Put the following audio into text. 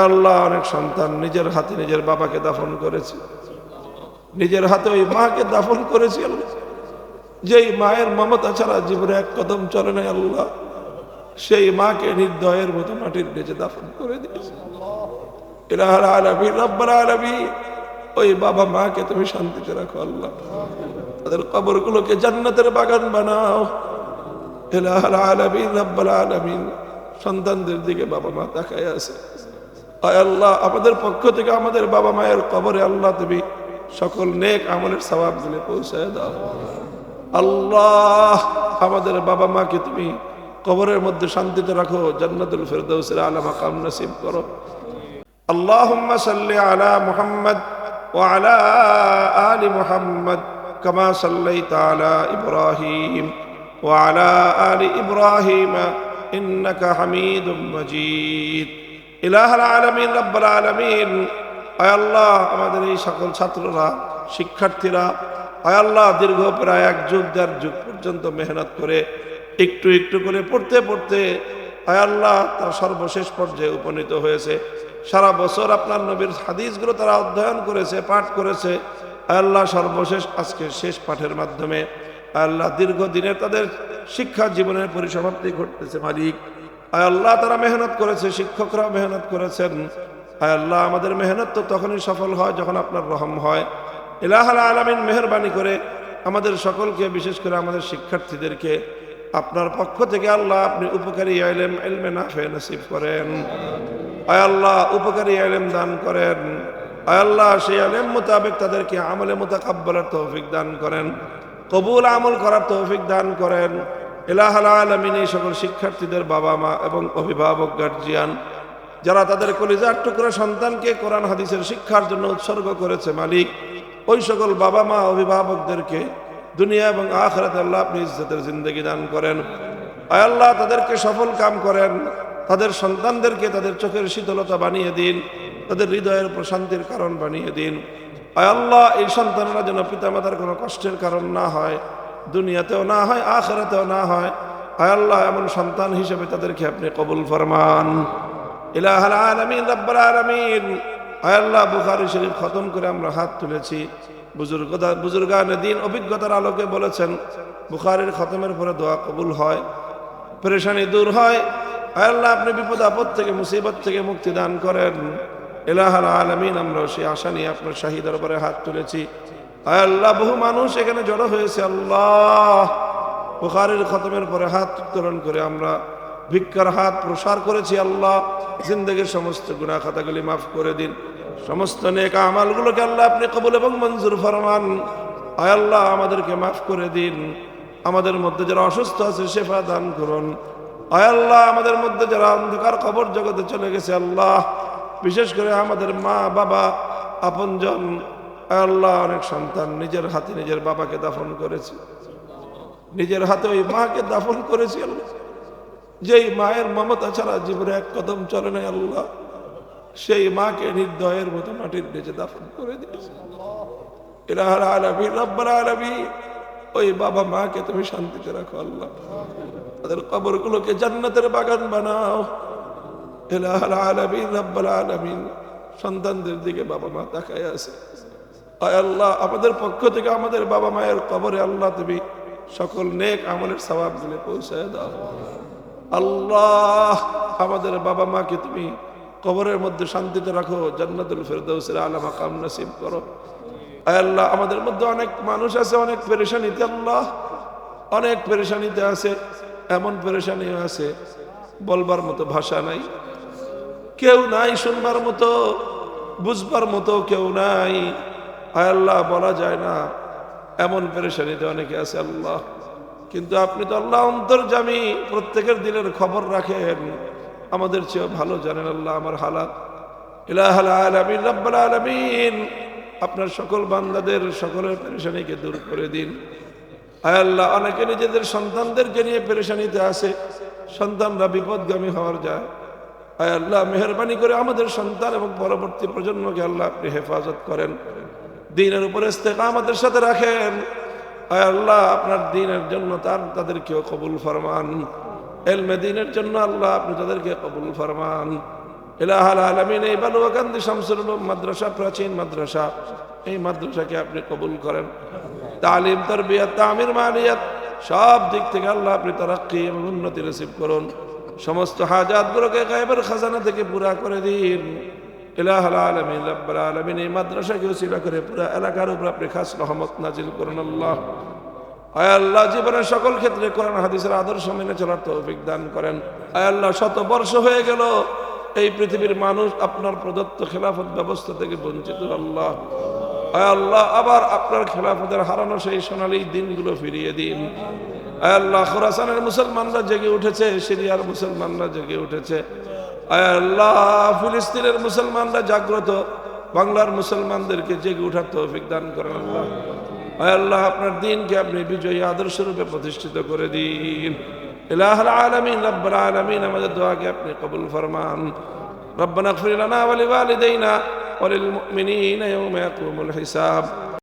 আল্লাহ অনেক সন্তান, নিজের হাতে নিজের বাবাকে দাফন করেছে। নিজের হাতে ওই মাকে দাফন করেছে আল্লাহ যেই মায়ের মমতা ছাড়া জীবনে এক কদম চলে নাই আল্লাহ, সেই মাকে নির্দয়ের মতো মাটির নিচে দাফন করে দিয়েছে। ওই বাবা মাকে তুমি শান্তিতে রাখো আল্লাহ। তাদের কবরগুলোকে জান্নাতের বাগান বানাও। ইলাহার আলমী রব্বার আলমী সন্তানদের দিকে বাবা মা তাকায় আছে। আল্লাহ, আমাদের পক্ষ থেকে আমাদের বাবা মায়ের কবরে আল্লাহ তুমি সকল নেক আমলের স্বভাব দিলে, পৌঁছায় দাও। আল্লাহ, আমাদের বাবা মাকে তুমি কবরের মধ্যে শান্তিতে রাখো, জান্নাতুল ফেরদৌসের আলা মাকাম নাসিব করো। আল্লাহুম্মা সাল্লি আলা মুহাম্মদ ওয়া আলা আলি মুহাম্মদ কামা সাল্লাইতা আলা ইব্রাহিম ওয়া আলা আলি ইব্রাহিম ইন্নাকা হামিদুম মাজিদ। আল্লাহ, আমাদের এই সকল ছাত্ররা, শিক্ষার্থীরা আল্লাহ, দীর্ঘ প্রায় এক যুগ, দেড় যুগ পর্যন্ত মেহনত করে একটু একটু করে পড়তে পড়তে আল্লাহ, তার সর্বশেষ পর্যায়ে উপনীত হয়েছে। সারা বছর আপনার নবীর হাদিসগুলো তারা অধ্যয়ন করেছে, পাঠ করেছে। আল্লাহ, সর্বশেষ আজকে শেষ পাঠের মাধ্যমে আল্লাহ দীর্ঘদিনে তাদের শিক্ষা জীবনের পরিসমাপ্তি ঘটতেছে, মালিক। আয় আল্লাহ তারা মেহনত করেছে শিক্ষকরা মেহনত করেছেন। আয় আল্লাহ আমাদের মেহনত তো তখনই সফল হয় যখন আপনার রহম হয়। ইলাহাল আলামিন মেহরবানি করে আমাদের সকলকে, বিশেষ করে আমাদের শিক্ষার্থীদেরকে, আপনার পক্ষ থেকে আল্লাহ আপনি উপকারী আইলেম এলমে নাফে নসিব করেন। আয় আল্লাহ উপকারী আইলেম দান করেন। আয় আল্লাহ সেই আলেম মোতাবেক তাদেরকে আমলে মোতাকাব্বলের তৌফিক দান করেন। কবুল আমল করার তৌফিক দান করেন। এলাহাল আলমিন এই সকল শিক্ষার্থীদের বাবা মা এবং অভিভাবক গার্জিয়ান যারা তাদের কলিজার টুকরো সন্তানকে কোরআন, হাদিসের শিক্ষার জন্য উৎসর্গ করেছে মালিক, ওই সকল বাবা মা, অভিভাবকদেরকে দুনিয়া এবং আখরাতে আল্লাহ আপনি ইজ্জতের জিন্দগি দান করেন। আয় আল্লাহ, তাদেরকে সফল কাম করেন। তাদের সন্তানদেরকে তাদের চোখের শীতলতা বানিয়ে দিন। তাদের হৃদয়ের প্রশান্তির কারণ বানিয়ে দিন। আয় আল্লাহ, এই সন্তানরা যেন পিতামাতার কোনো কষ্টের কারণ না হয়। দুনিয়াতেও না হয়, আখরাতেও না হয়। আয় আল্লাহ, এমন সন্তান হিসেবে তাদেরকে আপনি কবুল ফরমান। ইলাহাল আলামিন, রব্বাল আলামিন। আয় আল্লাহ, বুখারী শরীফ খতম করে আমরা হাত তুলেছি। বুজুর্গতা বুজুর্গানে দিন অভিজ্ঞতার আলোকে বলেছেন, বুখারীর খতমের পরে দোয়া কবুল হয়, পরেশানি দূর হয়। আয় আল্লাহ, আপনি বিপদ, আপদ থেকে, মুসিবত থেকে মুক্তি দান করেন। এলাহাল আলমিন আমরা সেই আশা নিয়ে আপনার শাহী দরবারে হাত তুলেছি। আল্লাহ, বহু মানুষ এখানে জড়ো হয়েছে, আল্লাহ। বুখারির খতমের পরে হাত উত্তোলন করে আমরা ভিক্ষার হাত প্রসার করেছি, আল্লাহ। জিন্দগির সমস্ত গুণা খাতাগুলি মাফ করে দিন। সমস্ত নেক আমালগুলোকে আল্লাহ আপনি কবুল এবং মঞ্জুর ফরমান। আয় আল্লাহ, আমাদেরকে মাফ করে দিন। আমাদের মধ্যে যারা অসুস্থ আছে, শেফা দান করুন। আয় আল্লাহ, আমাদের মধ্যে যারা অন্ধকার খবর জগতে চলে গেছে, আল্লাহ। বিশেষ করে আমাদের মা, বাবা, আপনজন আল্লাহ অনেক সন্তান, নিজের হাতে নিজের বাবাকে দাফন করেছে। নিজের হাতে ওই মাকে দাফন করেছে আল্লাহ। যেই মায়ের মমতা ছাড়া জীবনে এক কদম চলে নাই আল্লাহ, সেই মাকে নির্দয়ের মতো মাটির নিচে দাফন করে দিয়েছে। ওই বাবা মাকে তুমি শান্তিতে রাখো আল্লাহ। তাদের কবরগুলোকে জান্নাতের বাগান বানাও। ইলাহার আলমী রব্বার আলমিন। সন্তানদের দিকে বাবা মা তাকায় আছে। আল্লাহ আমাদের পক্ষ থেকে আমাদের বাবা মায়ের কবরে আল্লাহ তুমি সকল নেক আমলের স্বভাব দিলে, পৌঁছায় দাও। আল্লাহ, আমাদের বাবা মাকে তুমি কবরের মধ্যে শান্তিতে রাখো, জান্নাতুল ফেরদৌসের আলা মাকাম নসিব করো। আল্লাহ, আমাদের মধ্যে অনেক মানুষ আছে, অনেক পেরেশানিতে আল্লাহ, অনেক পেরেশানিতে আছে, এমন পেরেশানি আছে, বলবার মতো ভাষা নাই। কেউ নাই শুনবার মতো, বুঝবার মতো কেউ নাই। আয় আল্লাহ, বলা যায় না। এমন পেরেশানিতে অনেকে আছে, আল্লাহ। কিন্তু আপনি তো আল্লাহ অন্তর্জামী, প্রত্যেকের দিনের খবর রাখেন। আমাদের চেয়েও ভালো জানেন আল্লাহ আমার হালাত আলামিন আপনার সকল বান্দাদের সকলের পেরেশানিকে দূর করে দিন। আয় আল্লাহ, অনেকে নিজেদের সন্তানদেরকে নিয়ে পেরেশানিতে আসে সন্তানরা বিপদগামী হওয়ার যায়। আয় আল্লাহ, মেহরবানি করে আমাদের সন্তান এবং পরবর্তী প্রজন্মকে আল্লাহ আপনি হেফাজত করেন। দিনের উপরে আমাদের সাথে রাখেন। আল্লাহ, আপনার দিনের জন্য তার তাদেরকেও কবুল ফরমান। এলমে দিনের জন্য আল্লাহ আপনি তাদেরকে কবুল ফরমান। ইলাহাল আলমিন, এই বালুয়াকান্দি শামসুল মাদ্রাসা, প্রাচীন মাদ্রাসা, এই মাদ্রাসাকে আপনি কবুল করেন। তালিম, তরবিয়ত, তামির মালিয়াত সব দিক থেকে আল্লাহ আপনি তারাক্কি এবং উন্নতি রিসিভ করুন। সমস্ত হাজাতগুলোকে গায়েবের খাজানা থেকে পুরা করে দিন। করে এলাকার আল্লাহ। আল্লাহ, জীবনের সকল ক্ষেত্রে কোরআন হাদিসের আদর্শ মেনে চলার তৌফিক দান করেন। আয় আল্লাহ, শত বর্ষ হয়ে গেল, এই পৃথিবীর মানুষ আপনার প্রদত্ত খেলাফত ব্যবস্থা থেকে বঞ্চিত আল্লাহ। আয় আল্লাহ, আবার আপনার খেলাফতের হারানো সেই সোনালী দিনগুলো ফিরিয়ে দিন। আল্লাহ খোরাসানের মুসলমানরা জেগে উঠেছে সিরিয়ার মুসলমানরা জেগে উঠেছে আয় আল্লাহ ফিলিস্তিনের মুসলমানরা জাগ্রত বাংলার মুসলমানদেরকে জেগে ওঠার তৌফিক দান করেন আল্লাহ আয় আল্লাহ আপনার দিনকে আপনি বিজয়ী আদর্শ রূপে প্রতিষ্ঠিত করে দিন ইলাহ আলমিন রব্বুল আলমিন আমাদের দোয়াকে আপনি কবুল ফরমান ربنا اغفر لنا ولوالدينا وللمؤمنين يوم يقوم الحساب